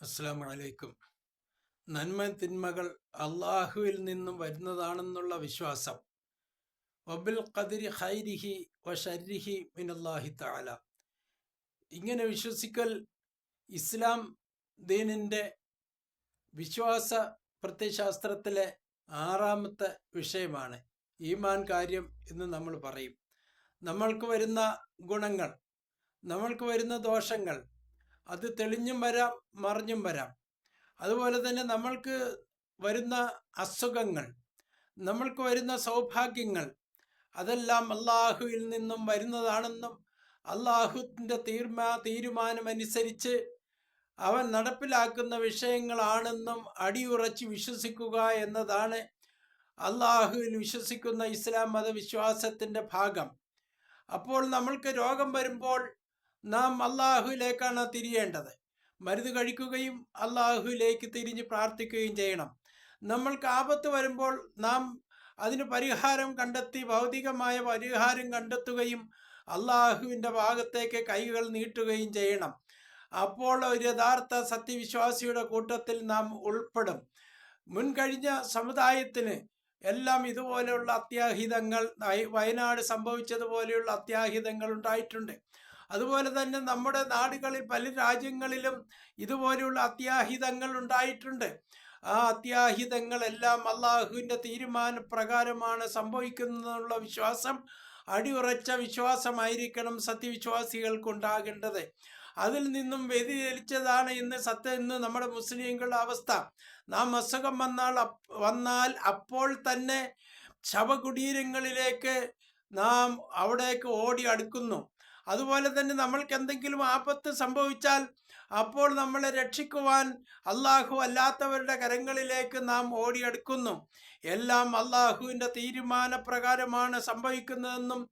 അസ്സാം വലൈക്കും നന്മ തിന്മകൾ അള്ളാഹുവിൽ നിന്നും വരുന്നതാണെന്നുള്ള വിശ്വാസം. വബിൽ ഖദിരി ഹൈരിഹി വ ഷർരിഹി മിനല്ലാഹി താല ഇങ്ങനെ വിശ്വസിക്കൽ ഇസ്ലാം ദീനിന്റെ വിശ്വാസ പ്രത്യശാസ്ത്രത്തിലെ ആറാമത്തെ വിഷയമാണ് ഈമാൻ കാര്യം എന്ന് നമ്മൾ പറയും. നമ്മൾക്ക് വരുന്ന ഗുണങ്ങൾ നമ്മൾക്ക് വരുന്ന ദോഷങ്ങൾ അത് തെളിഞ്ഞും വരാം മറിഞ്ഞും വരാം. അതുപോലെ തന്നെ നമ്മൾക്ക് വരുന്ന അസുഖങ്ങൾ നമ്മൾക്ക് വരുന്ന സൗഭാഗ്യങ്ങൾ അതെല്ലാം അള്ളാഹുവിൽ നിന്നും വരുന്നതാണെന്നും അള്ളാഹുവിന്റെ തീർമാ തീരുമാനമനുസരിച്ച് അവൻ നടപ്പിലാക്കുന്ന വിഷയങ്ങളാണെന്നും അടിയുറച്ച് വിശ്വസിക്കുക എന്നതാണ് അള്ളാഹുവിൽ വിശ്വസിക്കുന്ന ഇസ്ലാം മതവിശ്വാസത്തിന്റെ ഭാഗം. അപ്പോൾ നമ്മൾക്ക് രോഗം വരുമ്പോൾ നാം അള്ളാഹുവിലേക്കാണ് തിരിയേണ്ടത്. മരുന്ന് കഴിക്കുകയും അള്ളാഹുവിലേക്ക് തിരിഞ്ഞ് പ്രാർത്ഥിക്കുകയും ചെയ്യണം. നമ്മൾക്ക് ആപത്ത് വരുമ്പോൾ നാം അതിന് പരിഹാരം കണ്ടെത്തി ഭൗതികമായ പരിഹാരം കണ്ടെത്തുകയും അള്ളാഹുവിന്റെ ഭാഗത്തേക്ക് കൈകൾ നീട്ടുകയും ചെയ്യണം. അപ്പോൾ ഒരു യഥാർത്ഥ സത്യവിശ്വാസിയുടെ കൂട്ടത്തിൽ നാം ഉൾപ്പെടും. മുൻകഴിഞ്ഞ സമുദായത്തിന് എല്ലാം ഇതുപോലെയുള്ള അത്യാഹിതങ്ങൾ വയനാട് സംഭവിച്ചതുപോലെയുള്ള അത്യാഹിതങ്ങൾ ഉണ്ടായിട്ടുണ്ട്. അതുപോലെ തന്നെ നമ്മുടെ നാടുകളിൽ പല രാജ്യങ്ങളിലും ഇതുപോലെയുള്ള അത്യാഹിതങ്ങൾ ഉണ്ടായിട്ടുണ്ട്. ആ അത്യാഹിതങ്ങളെല്ലാം അള്ളാഹുവിന്റെ തീരുമാന പ്രകാരമാണ് സംഭവിക്കുന്നതെന്നുള്ള വിശ്വാസം അടിയുറച്ച വിശ്വാസമായിരിക്കണം സത്യവിശ്വാസികൾക്കുണ്ടാകേണ്ടത്. അതിൽ നിന്നും വ്യതിചലിച്ചതാണ് ഇന്ന് സത്യം ഇന്ന് നമ്മുടെ മുസ്ലിങ്ങളുടെ അവസ്ഥ. നാം അസുഖം വന്നാൽ വന്നാൽ അപ്പോൾ തന്നെ ശവകുടീരങ്ങളിലേക്ക് നാം അവിടേക്ക് ഓടി അടുക്കുന്നു. അതുപോലെ തന്നെ നമ്മൾക്ക് എന്തെങ്കിലും ആപത്ത് സംഭവിച്ചാൽ അപ്പോൾ നമ്മളെ രക്ഷിക്കുവാൻ അള്ളാഹു അല്ലാത്തവരുടെ കരങ്ങളിലേക്ക് നാം ഓടിയെടുക്കുന്നു. എല്ലാം അള്ളാഹുവിന്റെ തീരുമാനപ്രകാരമാണ് സംഭവിക്കുന്നതെന്നും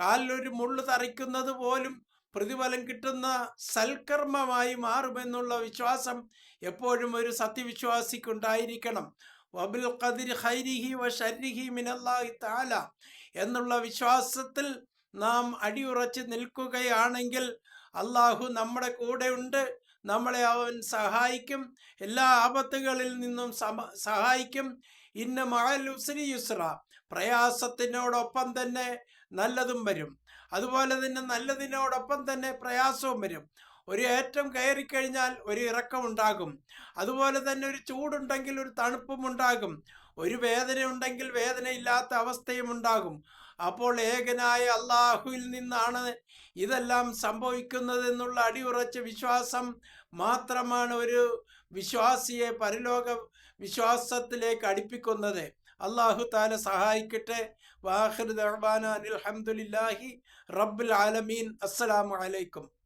കാലിലൊരു മുള്ളു തറയ്ക്കുന്നത് പോലും പ്രതിഫലം കിട്ടുന്ന സൽക്കർമ്മമായി മാറുമെന്നുള്ള വിശ്വാസം എപ്പോഴും ഒരു സത്യവിശ്വാസിക്കുണ്ടായിരിക്കണം. വബിൽ ഖദിർ ഹൈരിഹി വ ഷരിഹി മിനല്ലാഹി താല എന്നുള്ള വിശ്വാസത്തിൽ നാം അടിയുറച്ച് നിൽക്കുകയാണെങ്കിൽ അള്ളാഹു നമ്മുടെ കൂടെ ഉണ്ട് നമ്മളെ അവൻ സഹായിക്കും. എല്ലാ ആപത്തുകളിൽ നിന്നും സഹായിക്കും. ഇന്ന ഉസ്രി യുസ്ര. പ്രയാസത്തിനോടൊപ്പം തന്നെ നല്ലതും വരും. അതുപോലെ തന്നെ നല്ലതിനോടൊപ്പം തന്നെ പ്രയാസവും വരും. ഒരു ഏറ്റം കയറി കഴിഞ്ഞാൽ ഒരു ഇറക്കം ഉണ്ടാകും. അതുപോലെ തന്നെ ഒരു ചൂടുണ്ടെങ്കിൽ ഒരു തണുപ്പും ഉണ്ടാകും. ഒരു വേദന ഉണ്ടെങ്കിൽ വേദനയില്ലാത്ത അവസ്ഥയും ഉണ്ടാകും. അപ്പോൾ ഏകനായ അള്ളാഹുവിൽ നിന്നാണ് ഇതെല്ലാം സംഭവിക്കുന്നത് എന്നുള്ള അടിയുറച്ച വിശ്വാസം മാത്രമാണ് ഒരു വിശ്വാസിയെ പരലോക വിശ്വാസത്തിലേക്ക് അടുപ്പിക്കുന്നത്. അള്ളാഹു താല സഹായിക്കട്ടെ. വാഹിർ ദർബാന അനിൽ അലഹമുല്ലാഹി റബ്ബുൽ ആലമീൻ. അസ്സലാമു അലൈക്കും.